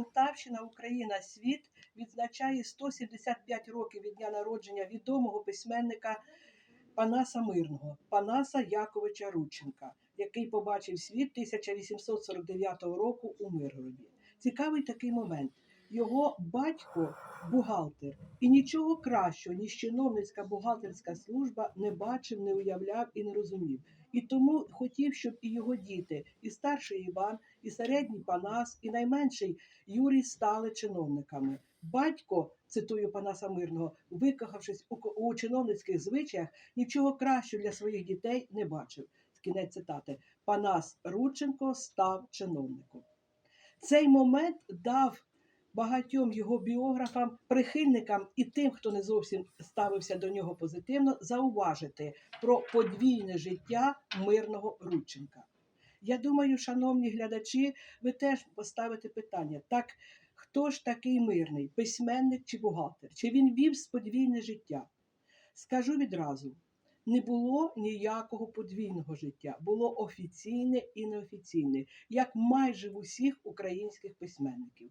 Полтавщина, Україна, світ відзначає 175 років від дня народження відомого письменника Панаса Мирного, Панаса Яковича Рудченка, який побачив світ 1849 року у Миргороді. Цікавий такий момент. Його батько бухгалтер, і нічого кращого, ніж чиновницька бухгалтерська служба не бачив, не уявляв і не розумів. І тому хотів, щоб і його діти, і старший Іван, і середній Панас, і найменший Юрій стали чиновниками. Батько, цитую Панаса Мирного, викохавшись у, у чиновницьких звичаях, нічого кращого для своїх дітей не бачив. Кінець цитати. Панас Рудченко став чиновником. Цей момент дав багатьом його біографам, прихильникам і тим, хто не зовсім ставився до нього позитивно, зауважити про подвійне життя мирного Рудченка. Я думаю, шановні глядачі, ви теж поставите питання: так хто ж такий мирний, письменник чи бухгалтер? Чи він вів подвійне життя? Скажу відразу: не було ніякого подвійного життя, було офіційне і неофіційне, як майже в усіх українських письменників.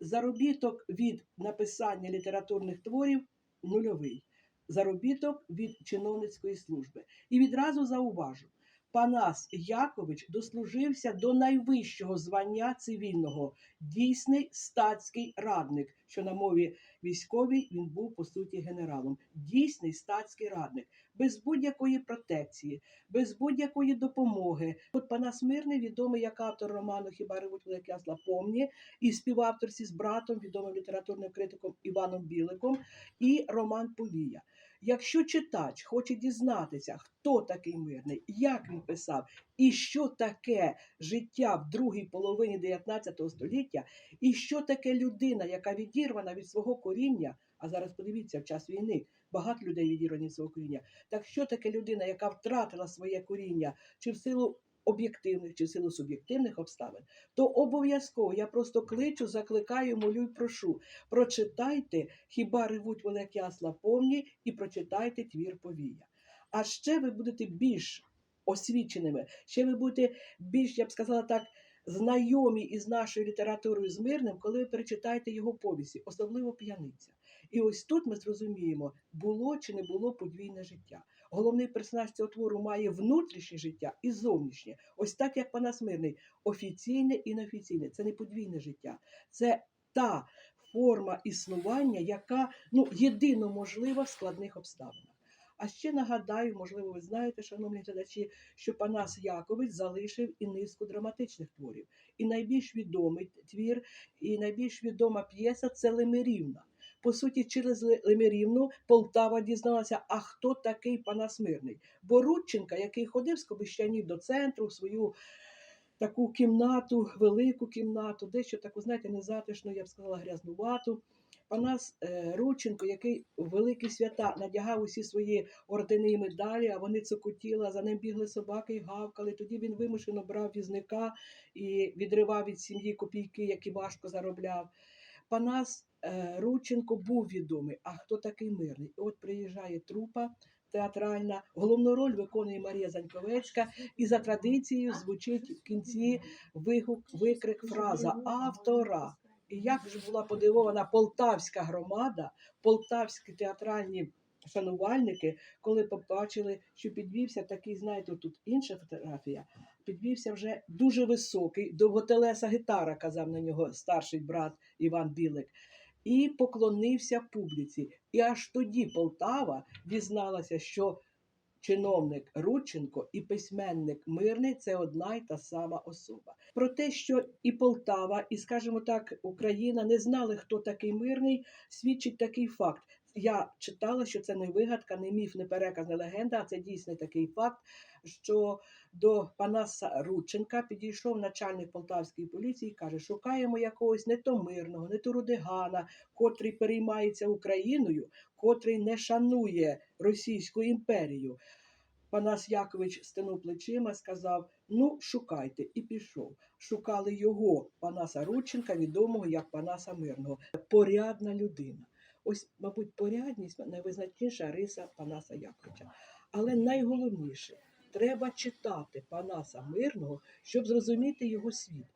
Заробіток від написання літературних творів нульовий. Заробіток від чиновницької служби. І відразу зауважу: Панас Якович дослужився до найвищого звання цивільного дійсний статський радник, що на мові військовій він був по суті генералом. Дійсний статський радник, без будь-якої протекції, без будь-якої допомоги. От Панас Мирний відомий як автор роману Хіба ревуть великі ясла помні і співавторці з братом, відомим літературним критиком Іваном Біликом, і роман Повія. Якщо читач хоче дізнатися, хто такий мирний, як він писав, і що таке життя в другій половині 19 століття, і що таке людина, яка відірвана від свого коріння, а зараз подивіться, в час війни багато людей відірвані від свого коріння. Так що таке людина, яка втратила своє коріння, чи в силу об'єктивних, чи в силу суб'єктивних обставин, то обов'язково я просто кличу, закликаю, молю й прошу. Прочитайте, хіба ревуть великі ясла повні, і прочитайте твір повія. А ще ви будете більш освіченими, ще ви будете більш, я б сказала так, знайомі із нашою літературою з мирним, коли ви перечитаєте його повісті, особливо п'яниця. І ось тут ми зрозуміємо, було чи не було подвійне життя. Головний персонаж цього твору має внутрішнє життя і зовнішнє. Ось так, як Панас Мирний, офіційне і неофіційне. Це не подвійне життя. Це та форма існування, яка ну, єдино можлива в складних обставинах. А ще нагадаю, можливо, ви знаєте, шановні глядачі, що Панас Якович залишив і низку драматичних творів. І найбільш відомий твір, і найбільш відома п'єса це Лемирівна. По суті, через Ле- Лемирівну Полтава дізналася, а хто такий Панас Мирний. Бо Рудченка, який ходив з Кобищанів до центру в свою таку кімнату, велику кімнату, дещо таку, знаєте, незатишну, я б сказала, грязнувату. Панас е, Рудченко, який у великі свята надягав усі свої ордени і медалі, а вони цокотіли, за ним бігли собаки і гавкали. Тоді він вимушено брав візника і відривав від сім'ї копійки, які важко заробляв. Панас Рудченко був відомий. А хто такий мирний? От приїжджає трупа театральна, головну роль виконує Марія Заньковецька, і за традицією звучить в кінці вигук, викрик, фраза автора. І як же була подивована полтавська громада, полтавські театральні шанувальники, коли побачили, що підвівся такий, знаєте, тут інша фотографія, підвівся вже дуже високий, довготелеса гітара, казав на нього старший брат Іван Білик, і поклонився публіці. І аж тоді Полтава дізналася, що чиновник Рудченко і письменник Мирний це одна й та сама особа. Про те, що і Полтава, і, скажімо так, Україна не знали, хто такий мирний, свідчить такий факт. Я читала, що це не вигадка, не міф, не переказ, не легенда, а це дійсний такий факт, що до Панаса Рудченка підійшов начальник полтавської поліції і каже: шукаємо якогось не то мирного, не то Рудигана, котрий переймається Україною, котрий не шанує Російську імперію. Панас Якович стенув плечима, сказав: Ну, шукайте, і пішов. Шукали його, Панаса Рудченка, відомого як Панаса Мирного. Порядна людина. Ось, мабуть, порядність найвизначніша риса Панаса Яковича. Але найголовніше треба читати Панаса Мирного, щоб зрозуміти його світ.